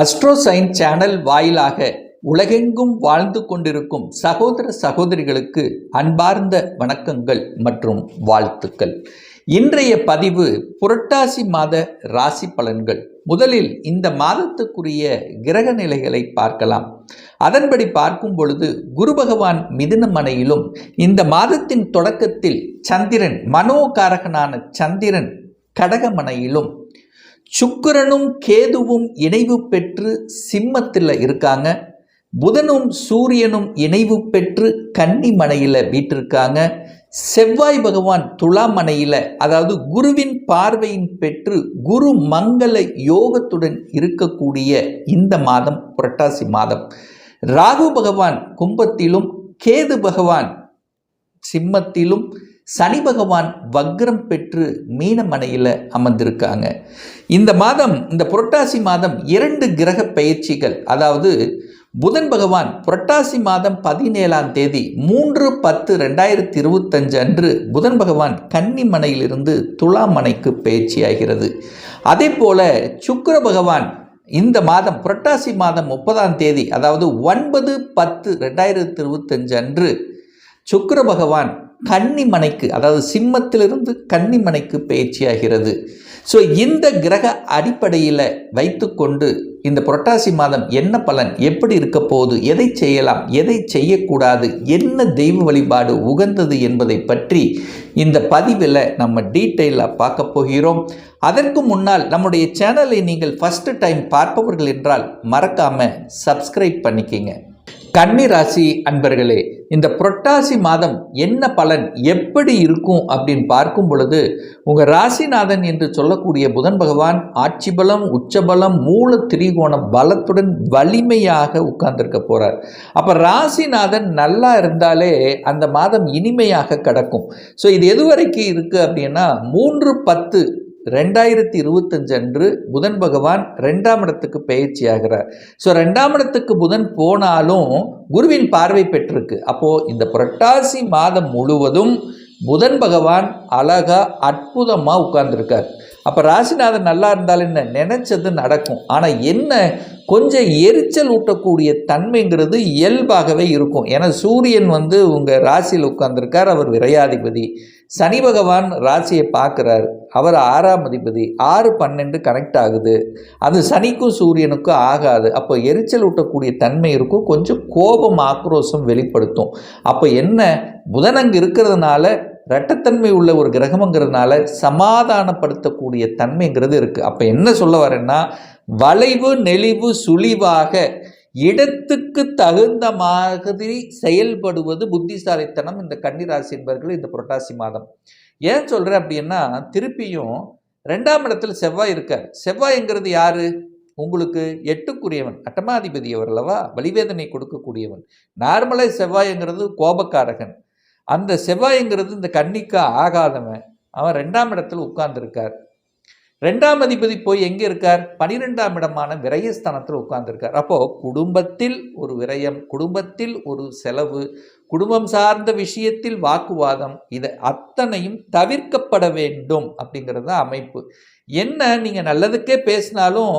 அஸ்ட்ரோசைன் channel வாயிலாக உலகெங்கும் வாழ்ந்து கொண்டிருக்கும் சகோதர சகோதரிகளுக்கு அன்பார்ந்த வணக்கங்கள் மற்றும் வாழ்த்துக்கள். இன்றைய பதிவு புரட்டாசி மாத ராசி பலன்கள். முதலில் இந்த மாதத்துக்குரிய கிரக நிலைகளை பார்க்கலாம். அதன்படி பார்க்கும் பொழுது குரு பகவான் மிதுனமனையிலும் இந்த மாதத்தின் தொடக்கத்தில் சந்திரன் மனோகாரகனான சந்திரன் கடகமனையிலும் சுக்கிரனும் கேதுவும் இணைவு பெற்று சிம்மத்தில் இருக்காங்க. புதனும் சூரியனும் இணைவு பெற்று கன்னிமனையில் வீட்டிருக்காங்க. செவ்வாய் பகவான் துலாமனையில் அதாவது குருவின் பார்வையின் பெற்று குரு மங்கள யோகத்துடன் இருக்கக்கூடிய இந்த மாதம் புரட்டாசி மாதம். ராகு பகவான் கும்பத்திலும் கேது பகவான் சிம்மத்திலும் சனி பகவான் வக்ரம் பெற்று மீனமனையில் அமர்ந்திருக்காங்க. இந்த மாதம் இந்த புரட்டாசி மாதம் இரண்டு கிரக பயிற்சிகள். அதாவது புதன் பகவான் புரட்டாசி மாதம் பதினேழாம் தேதி மூன்று பத்து ரெண்டாயிரத்தி இருபத்தஞ்சு அன்று புதன் பகவான் கன்னிமனையிலிருந்து துலாமனைக்கு பயிற்சியாகிறது அதே போல சுக்கர பகவான் இந்த மாதம் புரட்டாசி மாதம் முப்பதாம் தேதி அதாவது ஒன்பது பத்து ரெண்டாயிரத்தி இருபத்தஞ்சு அன்று சுக்கர பகவான் கன்னிமனைக்கு அதாவது சிம்மத்திலிருந்து கன்னிமனைக்கு பயிற்சியாகிறது. ஸோ இந்த கிரக அடிப்படையில் வைத்துக்கொண்டு இந்த புரட்டாசி மாதம் என்ன பலன்? எப்படி இருக்க போகுது? எதை செய்யலாம்? எதை செய்யக்கூடாது? என்ன தெய்வ வழிபாடு உகந்தது என்பதை பற்றி இந்த பதிவில் நம்ம டீட்டெயிலாக பார்க்க போகிறோம். அதற்கு முன்னால் நம்முடைய சேனலை நீங்கள் ஃபஸ்ட்டு டைம் பார்ப்பவர்கள் என்றால் மறக்காமல் சப்ஸ்கிரைப் பண்ணிக்கிங்க. கன்னி ராசி அன்பர்களே இந்த புரட்டாசி மாதம் என்ன பலன் எப்படி இருக்கும் அப்படின்னு பார்க்கும் பொழுது உங்கள் ராசிநாதன் என்று சொல்லக்கூடிய புதன் பகவான் ஆட்சி பலம் உச்சபலம் மூல திரிகோணம் பலத்துடன் வலிமையாக உட்கார்ந்துருக்க போகிறார் அப்போ ராசிநாதன் நல்லா இருந்தாலே அந்த மாதம் இனிமையாக கிடக்கும். ஸோ இது எதுவரைக்கு இருக்குது அப்படின்னா மூன்று பத்து ரெண்டாயிரத்தி இருபத்தஞ்சு அன்று புதன் பகவான் ரெண்டாம் இடத்துக்கு பயிற்சி ஆகிறார் ஸோ ரெண்டாம் இடத்துக்கு புதன் போனாலும் குருவின் பார்வை பெற்றிருக்கு. அப்போது இந்த புரட்டாசி மாதம் முழுவதும் புதன் பகவான் அழகா அற்புதமாக உட்கார்ந்துருக்கார். அப்போ ராசிநாதன் நல்லா இருந்தால் என்ன? நினச்சது நடக்கும். ஆனால் என்ன? கொஞ்சம் எரிச்சல் ஊட்டக்கூடிய தன்மைங்கிறது இயல்பாகவே இருக்கும். ஏன்னா சூரியன் வந்து உங்கள் ராசியில் உட்கார்ந்துருக்கார். அவர் விரையாதிபதி. சனி பகவான் ராசியை பார்க்குறார். அவர் ஆறாம் அதிபதி. ஆறு பன்னெண்டு கனெக்ட் ஆகுது. அது சனிக்கும் சூரியனுக்கும் ஆகாது. அப்போ எரிச்சல் ஊட்டக்கூடிய தன்மை இருக்கும். கொஞ்சம் கோபம் ஆக்ரோஷம் வெளிப்படுத்தும். அப்போ என்ன? புதன் அங்கே இருக்கிறதுனால ரெட்டத்தன்மை உள்ள ஒரு கிரகம்ங்கிறதுனால சமாதானப்படுத்தக்கூடிய தன்மைங்கிறது இருக்குது அப்போ என்ன சொல்ல வரேன்னா வளைவு நெளிவு சுழிவாக இடத்துக்கு தகுந்த மாதிரி செயல்படுவது புத்திசாலித்தனம். இந்த கன்னிராசி என்பவர்கள் இந்த புரட்டாசி மாதம். ஏன் சொல்கிறேன் அப்படின்னா திருப்பியும் ரெண்டாம் இடத்துல செவ்வாய் இருக்கார். செவ்வாய்ங்கிறது யாரு? உங்களுக்கு எட்டுக்குரியவன் அட்டமாதிபதி அவர் அல்லவா? வலிவேதனை கொடுக்கக்கூடியவன். நார்மலாக செவ்வாய்ங்கிறது கோபக்காரகன். அந்த செவ்வாய்ங்கிறது இந்த கன்னிக்கு ஆகாதவன். அவன் ரெண்டாம் இடத்துல உட்கார்ந்துருக்கார். ரெண்டாம் அதிபதி போய் எங்கே இருக்கார்? பனிரெண்டாம் இடமான விரயஸ்தானத்தில் உட்கார்ந்துருக்கார். அப்போது குடும்பத்தில் ஒரு விரயம் குடும்பத்தில் ஒரு செலவு குடும்பம் சார்ந்த விஷயத்தில் வாக்குவாதம் இதை அத்தனையும் தவிர்க்கப்பட வேண்டும் அப்படிங்கிறது தான் அமைப்பு. என்ன நீங்கள் நல்லதுக்கே பேசினாலும்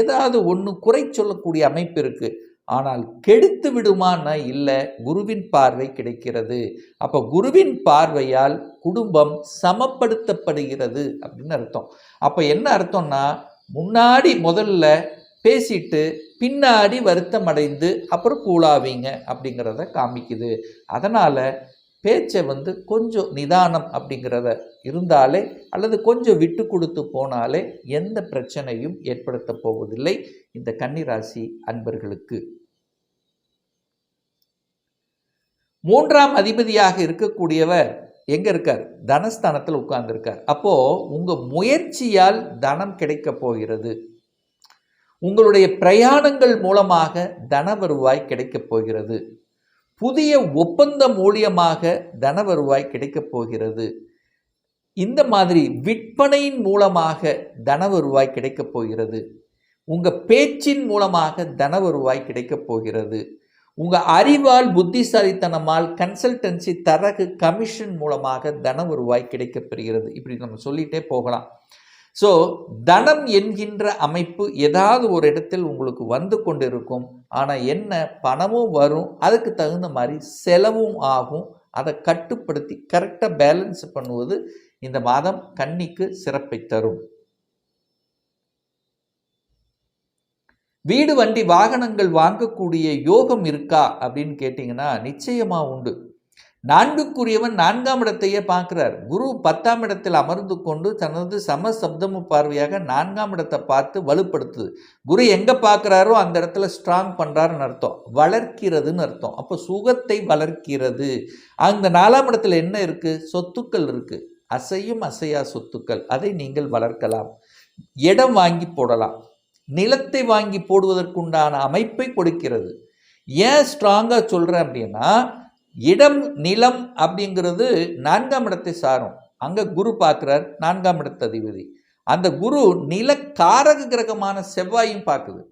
ஏதாவது ஒன்று குறை சொல்லக்கூடிய அமைப்பு இருக்குது ஆனால் கெடுத்து விடுமான்னா இல்லை குருவின் பார்வை கிடைக்கிறது. அப்போ குருவின் பார்வையால் குடும்பம் சமப்படுத்தப்படுகிறது அப்படின்னு அர்த்தம். அப்போ என்ன அர்த்தம்னா முன்னாடி முதல்ல பேசிட்டு பின்னாடி வருத்தம் அடைந்து அப்புறம் கூழாவீங்க அப்படிங்கிறத காமிக்குது. அதனால் பேச்சை வந்து கொஞ்சம் நிதானம் அப்படிங்கிறத இருந்தாலே அல்லது கொஞ்சம் விட்டு கொடுத்து போனாலே எந்த பிரச்சனையும் ஏற்படுத்த போவதில்லை. இந்த கன்னிராசி அன்பர்களுக்கு. மூன்றாம் அதிபதியாக இருக்கக்கூடியவர் எங்கே இருக்கார்? தனஸ்தானத்தில் உட்கார்ந்துருக்கார். அப்போது உங்கள் முயற்சியால் தனம் கிடைக்கப் போகிறது. உங்களுடைய பிரயாணங்கள் மூலமாக தன வருவாய் கிடைக்கப் போகிறது. புதிய ஒப்பந்தம் மூலியமாக தன வருவாய் கிடைக்கப் போகிறது. இந்த மாதிரி விற்பனையின் மூலமாக தன வருவாய் கிடைக்கப் போகிறது. உங்கள் பேச்சின் மூலமாக தன வருவாய் கிடைக்கப் போகிறது. உங்கள் அறிவால் புத்திசாலித்தனமால் கன்சல்டன்சி தரகு கமிஷன் மூலமாக தன வருவாய் கிடைக்கப்பெறுகிறது. இப்படி நம்ம சொல்லிகிட்டே போகலாம். ஸோ தனம் என்கின்ற அமைப்பு ஏதாவது ஒரு இடத்தில் உங்களுக்கு வந்து கொண்டிருக்கும். ஆனால் என்ன? பணமும் வரும். அதுக்கு தகுந்த மாதிரி செலவும் ஆகும். அதை கட்டுப்படுத்தி கரெக்டாக பேலன்ஸ் பண்ணுவது இந்த மாதம் கன்னிக்கு சிறப்பை தரும். வீடு வண்டி வாகனங்கள் வாங்கக்கூடிய யோகம் இருக்கா அப்படின்னு கேட்டிங்கன்னா நிச்சயமாக உண்டு. நான்குக்குரியவன் நான்காம் இடத்தையே பார்க்குறார். குரு பத்தாம் இடத்தில் அமர்ந்து கொண்டு தனது சம சப்தம பார்வையாக நான்காம் இடத்தை பார்த்து வலுப்படுத்துது. குரு எங்கே பார்க்குறாரோ அந்த இடத்துல ஸ்ட்ராங் பண்ணுறாருன்னு அர்த்தம். வளர்க்கிறதுன்னு அர்த்தம். அப்போ சுகத்தை வளர்க்கிறது. அந்த நாலாம் இடத்துல என்ன இருக்குது சொத்துக்கள் இருக்குது அசையும் அசையா சொத்துக்கள். அதை நீங்கள் வளர்க்கலாம். இடம் வாங்கி போடலாம். நிலத்தை வாங்கி போடுவதற்குண்டான அமைப்பை கொடுக்கிறது. ஏன் ஸ்ட்ராங்காக சொல்கிறேன் அப்படின்னா இடம் நிலம் அப்படிங்கிறது நான்காம் இடத்தை சாரும். அங்கே குரு பார்க்குறார் நான்காம் இடத்து அதிபதி. அந்த குரு நில காரக கிரகமான செவ்வாயும் பார்க்குது.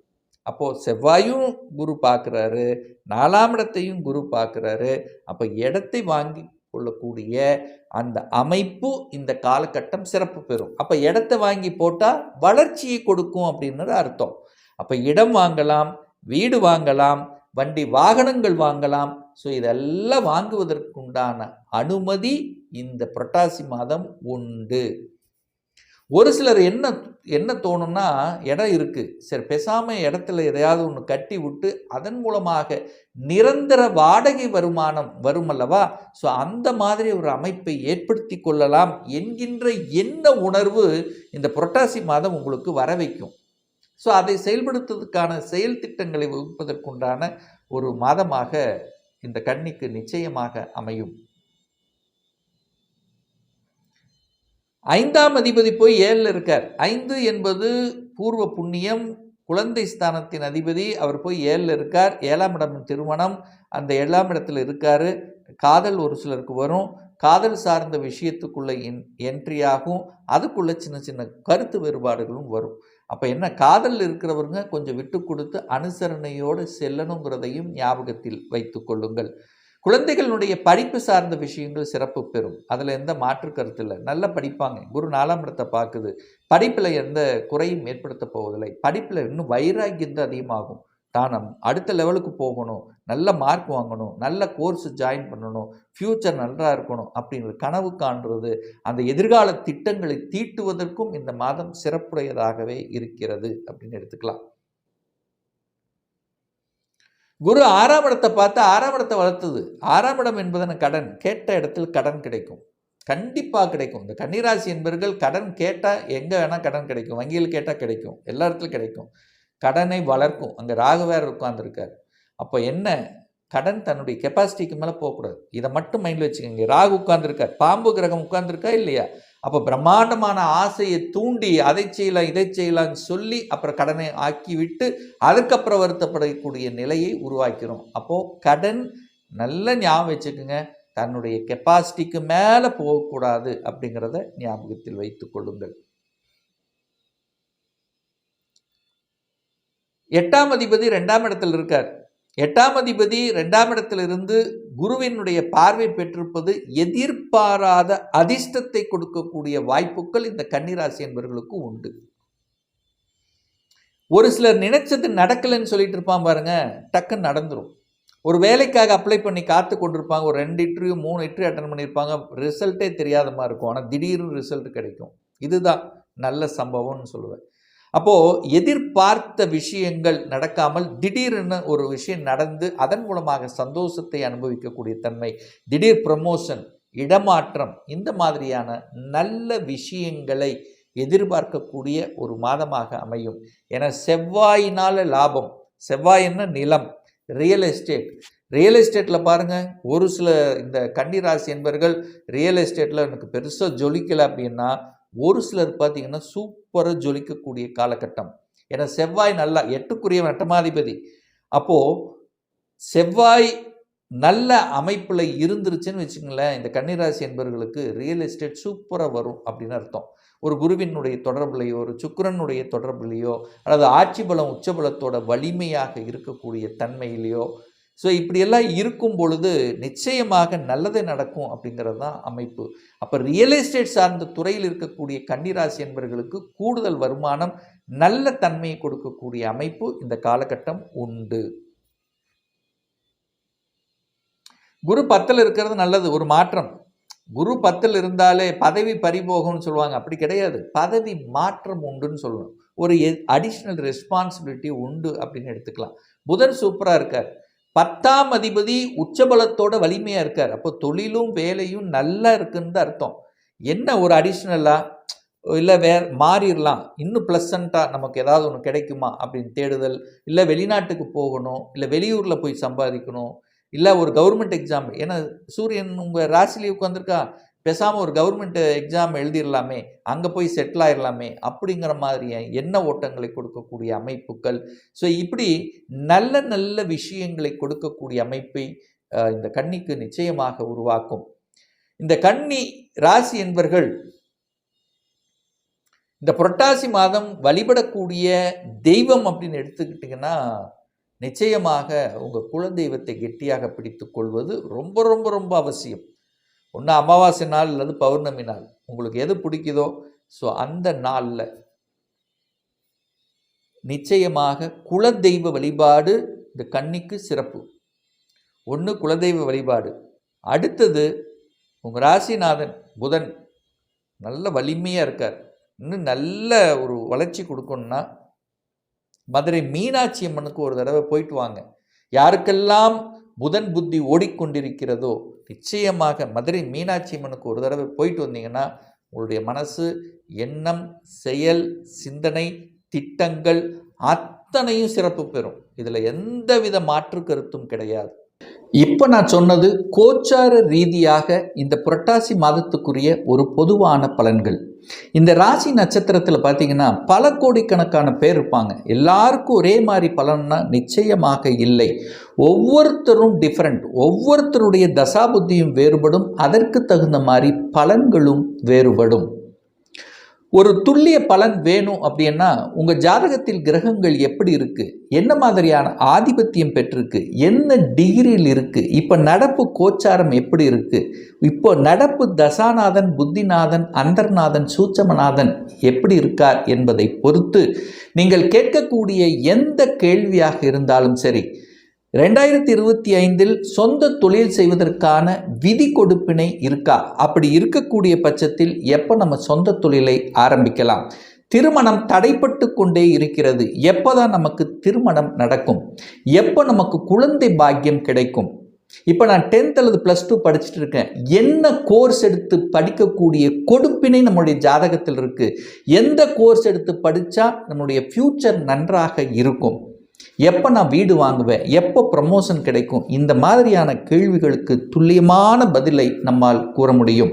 அப்போது செவ்வாயும் குரு பார்க்குறாரு நாலாம் இடத்தையும் குரு பார்க்குறாரு. அப்போ இடத்தை வாங்கி கொள்ளக்கூடிய அந்த அமைப்பு இந்த காலகட்டம் சிறப்பு பெறும். அப்போ இடத்த வாங்கி போட்டால் வளர்ச்சியை கொடுக்கும் அப்படின்றது அர்த்தம். அப்போ இடம் வாங்கலாம் வீடு வாங்கலாம் வண்டி வாகனங்கள் வாங்கலாம். ஸோ இதெல்லாம் வாங்குவதற்குண்டான அனுமதி இந்த புரட்டாசி மாதம் உண்டு. ஒரு சிலர் என்ன என்ன தோணும்னா இடம் இருக்குது சரி பேசாமல் இடத்துல எதையாவது ஒன்று கட்டி விட்டு அதன் மூலமாக நிரந்தர வாடகை வருமானம் வரும் அல்லவா? ஸோ அந்த மாதிரி ஒரு அமைப்பை ஏற்படுத்தி கொள்ளலாம் என்கின்ற என்ன உணர்வு இந்த புரட்டாசி மாதம் உங்களுக்கு வர வைக்கும். ஸோ அதை செயல்படுத்துவதற்கான செயல் திட்டங்களை வகுப்பதற்குண்டான ஒரு மாதமாக இந்த கண்ணிக்கு நிச்சயமாக அமையும். ஐந்தாம் அதிபதி போய் ஏழில் இருக்கார். ஐந்து என்பது பூர்வ புண்ணியம் குழந்தை ஸ்தானத்தின் அதிபதி அவர் போய் ஏழில் இருக்கார். ஏழாம் இடம் திருமணம் அந்த ஏழாம் இடத்துல இருக்கார். காதல் ஒரு சிலருக்கு வரும். காதல் சார்ந்த விஷயத்துக்குள்ளே என் என்ட்ரி ஆகும். அதுக்குள்ளே சின்ன சின்ன கருத்து வேறுபாடுகளும் வரும். அப்போ என்ன காதல் இருக்கிறவருங்க கொஞ்சம் விட்டு கொடுத்து அனுசரணையோடு செல்லணுங்கிறதையும் ஞாபகத்தில் வைத்து கொள்ளுங்கள். குழந்தைகளுடைய படிப்பு சார்ந்த விஷயங்கள் சிறப்பு பெறும். அதில் எந்த மாற்று கருத்து இல்லை. நல்லா படிப்பாங்க. குரு நாலாம் இடத்தை பார்க்குது. படிப்பில் எந்த குறையும் ஏற்படுத்த போவதில்லை. படிப்பில் இன்னும் வைராக்கியம் தான் அதிகமாகும். தானம். அடுத்த லெவலுக்கு போகணும். நல்ல மார்க் வாங்கணும். நல்ல கோர்ஸ் ஜாயின் பண்ணணும். ஃப்யூச்சர் நல்லா இருக்கணும் அப்படிங்கிற கனவு காண்றது அந்த எதிர்கால திட்டங்களை தீட்டுவதற்கும் இந்த மாதம் சிறப்புடையதாகவே இருக்கிறது அப்படின்னு எடுத்துக்கலாம். குரு ஆறாம் இடத்தை பார்த்து ஆறாம் இடத்தை வளர்த்துது. ஆறாம் இடம் என்பதன கடன் கேட்ட இடத்தில் கடன் கிடைக்கும். கண்டிப்பாக கிடைக்கும். இந்த கன்னிராசி என்பவர்கள் கடன் கேட்டால் எங்கே வேணால் கடன் கிடைக்கும். வங்கியில் கேட்டால் கிடைக்கும். எல்லா இடத்துலையும் கிடைக்கும். கடனை வளர்க்கும். அங்கே ராகு வேறு உட்காந்துருக்கார் அப்போ என்ன? கடன் தன்னுடைய கெப்பாசிட்டிக்கு மேலே போகக்கூடாது. இதை மட்டும் மைண்டில் வச்சுக்கோங்க. ராகு உட்காந்துருக்கார் பாம்பு கிரகம் உட்காந்துருக்கா இல்லையா? அப்போ பிரம்மாண்டமான ஆசையை தூண்டி அதை செய்யலாம் இதை செய்யலாம்னு சொல்லி அப்புறம் கடனை ஆக்கி விட்டு அதுக்கப்புறம் வருத்தப்படக்கூடிய நிலையை உருவாக்கிறோம். அப்போது கடன் நல்ல ஞாபகம் வச்சுக்கோங்க. தன்னுடைய கெப்பாசிட்டிக்கு மேலே போகக்கூடாது அப்படிங்கிறத ஞாபகத்தில் வைத்து கொள்ளுங்கள். எட்டாம் அதிபதி ரெண்டாம் இடத்தில் இருக்கார். எட்டாம் அதிபதி ரெண்டாம் இடத்திலிருந்து குருவினுடைய பார்வை பெற்றிருப்பது எதிர்பாராத அதிர்ஷ்டத்தை கொடுக்கக்கூடிய வாய்ப்புகள் இந்த கன்னிராசி என்பவர்களுக்கு உண்டு. ஒரு சிலர் நினைச்சது நடக்கலைன்னு சொல்லிட்டு இருப்பான் பாருங்க டக்குன்னு நடந்துடும் ஒரு வேலைக்காக அப்ளை பண்ணி காத்து கொண்டிருப்பாங்க ஒரு ரெண்டு இன்டர்வியூ மூணு இன்டர்வியூ அட்டன் பண்ணியிருப்பாங்க ரிசல்ட்டே தெரியாத மாதிரி இருக்கும். ஆனால் திடீர்னு ரிசல்ட் கிடைக்கும். இதுதான் நல்ல சம்பவம்னு சொல்லுவேன். அப்போது எதிர்பார்த்த விஷயங்கள் நடக்காமல் திடீர்னு ஒரு விஷயம் நடந்து அதன் மூலமாக சந்தோஷத்தை அனுபவிக்கக்கூடிய தன்மை திடீர் ப்ரமோஷன் இடமாற்றம் இந்த மாதிரியான நல்ல விஷயங்களை எதிர்பார்க்கக்கூடிய ஒரு மாதமாக அமையும். என செவ்வாயினால் லாபம். செவ்வாயின்னா நிலம். ரியல் எஸ்டேட் ரியல் எஸ்டேட்டில் பாருங்கள் ஒரு சில இந்த கன்னிராசி என்பவர்கள் ரியல் எஸ்டேட்டில் எனக்கு பெருசாக ஜொலிக்கலை அப்படின்னா ஒரு சிலர் பார்த்தீங்கன்னா சூப்பராக ஜொலிக்கக்கூடிய காலகட்டம். ஏன்னா செவ்வாய் நல்லா எட்டுக்குரிய நட்டமாதிபதி அப்போது செவ்வாய் நல்ல அமைப்பில் இருந்துருச்சுன்னு வச்சுங்களேன் இந்த கன்னிராசி என்பவர்களுக்கு ரியல் எஸ்டேட் சூப்பராக வரும் அப்படின்னு அர்த்தம். ஒரு குருவினுடைய தொடர்புலையோ ஒரு சுக்கரனுடைய தொடர்புலையோ அல்லது ஆட்சி பலம் உச்சபலத்தோட வலிமையாக இருக்கக்கூடிய தன்மையிலையோ ஸோ இப்படியெல்லாம் இருக்கும் பொழுது நிச்சயமாக நல்லது நடக்கும் அப்படிங்கிறது தான் அமைப்பு. அப்போ ரியல் எஸ்டேட் சார்ந்த துறையில் இருக்கக்கூடிய கன்னிராசி என்பவர்களுக்கு கூடுதல் வருமானம் நல்ல தன்மையை கொடுக்கக்கூடிய அமைப்பு இந்த காலகட்டம் உண்டு. குரு பத்தில் இருக்கிறது நல்லது ஒரு மாற்றம். குரு பத்தில் இருந்தாலே பதவி பறிபோகும்னு சொல்லுவாங்க. அப்படி கிடையாது. பதவி மாற்றம் உண்டுன்னு சொல்லணும். ஒரு அடிஷ்னல் ரெஸ்பான்சிபிலிட்டி உண்டு அப்படின்னு எடுத்துக்கலாம். புதன் சூப்பராக இருக்கார். பத்தாம் அதிபதி உச்சபலத்தோட வலிமையாக இருக்கார். அப்போ தொழிலும் வேலையும் நல்லா இருக்குன்னு தான் அர்த்தம். என்ன ஒரு அடிஷ்னலாக இல்லை வேற மாறிடலாம் இன்னும் ப்ளசண்ட்டாக நமக்கு ஏதாவது ஒன்று கிடைக்குமா? அப்படின்னு தேடுதல். இல்லை வெளிநாட்டுக்கு போகணும். இல்லை வெளியூரில் போய் சம்பாதிக்கணும். இல்லை ஒரு கவர்மெண்ட் எக்ஸாம் ஏன்னா சூரியன் உங்கள் ராசிலேயே உட்காந்துருக்கா பேசாமல் ஒரு கவர்மெண்ட் எக்ஸாம் எழுதிடலாமே அங்கே போய் செட்டில் ஆயிடலாமே அப்படிங்கிற மாதிரியான எண்ண ஓட்டங்களை கொடுக்கக்கூடிய அமைப்புகள்? ஸோ இப்படி நல்ல நல்ல விஷயங்களை கொடுக்கக்கூடிய அமைப்பை இந்த கண்ணிக்கு நிச்சயமாக உருவாக்கும். இந்த கண்ணி ராசி என்பர்கள் இந்த புரட்டாசி மாதம் வழிபடக்கூடிய தெய்வம் அப்படின்னு எடுத்துக்கிட்டிங்கன்னா நிச்சயமாக உங்கள் குலதெய்வத்தை கெட்டியாக பிடித்து கொள்வது ரொம்ப ரொம்ப ரொம்ப அவசியம். ஒன்று அமாவாசை நாள் அல்லது பௌர்ணமி நாள். உங்களுக்கு எது பிடிக்குதோ ஸோ அந்த நாளில் நிச்சயமாக குலதெய்வ வழிபாடு இந்த கன்னிக்கு சிறப்பு. ஒன்று குலதெய்வ வழிபாடு. அடுத்தது உங்கள் ராசிநாதன் புதன் நல்ல வலிமையாக இருக்கார். இன்னும் நல்ல ஒரு வளர்ச்சி கொடுக்கணுன்னா மதுரை மீனாட்சி அம்மனுக்கு ஒரு தடவை போயிட்டு வாங்க. யாருக்கெல்லாம் புதன் புத்தி ஓடிக்கொண்டிருக்கிறதோ நிச்சயமாக மதுரை மீனாட்சி அம்மனுக்கு ஒரு தடவை போயிட்டு வந்தீங்கன்னா உங்களுடைய மனசு எண்ணம் செயல் சிந்தனை திட்டங்கள் அத்தனையும் சிறப்பு பெறும். இதில் எந்தவித மாற்று கருத்தும் கிடையாது. இப்போ நான் சொன்னது கோச்சார ரீதியாக இந்த புரட்டாசி மாதத்துக்குரிய ஒரு பொதுவான பலன்கள். இந்த ராசி நட்சத்திரத்தில் பார்த்தீங்கன்னா பல கோடிக்கணக்கான பேர் இருப்பாங்க. எல்லாருக்கும் ஒரே மாதிரி பலன்னா நிச்சயமாக இல்லை. ஒவ்வொருத்தரும் டிஃப்ரெண்ட் ஒவ்வொருத்தருடைய தசாபுத்தியும் வேறுபடும். அதற்கு தகுந்த மாதிரி பலன்களும் வேறுபடும். ஒரு துல்லிய பலன் வேணும் அப்படின்னா உங்கள் ஜாதகத்தில் கிரகங்கள் எப்படி இருக்குது என்ன மாதிரியான ஆதிபத்தியம் பெற்றிருக்கு? என்ன டிகிரியில் இருக்குது இப்போ நடப்பு கோச்சாரம் எப்படி இருக்குது இப்போ நடப்பு தசாநாதன் புத்திநாதன் அந்தர்நாதன் சூச்சமநாதன் எப்படி இருக்கார் என்பதை பொறுத்து நீங்கள் கேட்கக்கூடிய எந்த கேள்வியாக இருந்தாலும் சரி ரெண்டாயிரத்தி இருபத்தி ஐந்தில் சொந்த தொழில் செய்வதற்கான விதி கொடுப்பினை இருக்கா? அப்படி இருக்கக்கூடிய பட்சத்தில் எப்போ நம்ம சொந்த தொழிலை ஆரம்பிக்கலாம்? திருமணம் தடைப்பட்டு கொண்டே இருக்கிறது. எப்போதான் நமக்கு திருமணம் நடக்கும்? எப்போ நமக்கு குழந்தை பாக்கியம் கிடைக்கும்? இப்போ நான் டென்த் அல்லது ப்ளஸ் டூ படிச்சுட்டு இருக்கேன். என்ன கோர்ஸ் எடுத்து படிக்கக்கூடிய கொடுப்பினை நம்முடைய ஜாதகத்தில் இருக்குது எந்த கோர்ஸ் எடுத்து படித்தா நம்முடைய ஃப்யூச்சர் நன்றாக இருக்கும்? எப்போ நான் வீடு வாங்குவேன்? எப்போ ப்ரமோஷன் கிடைக்கும்? இந்த மாதிரியான கேள்விகளுக்கு துல்லியமான பதிலை நம்மால் கூற முடியும்.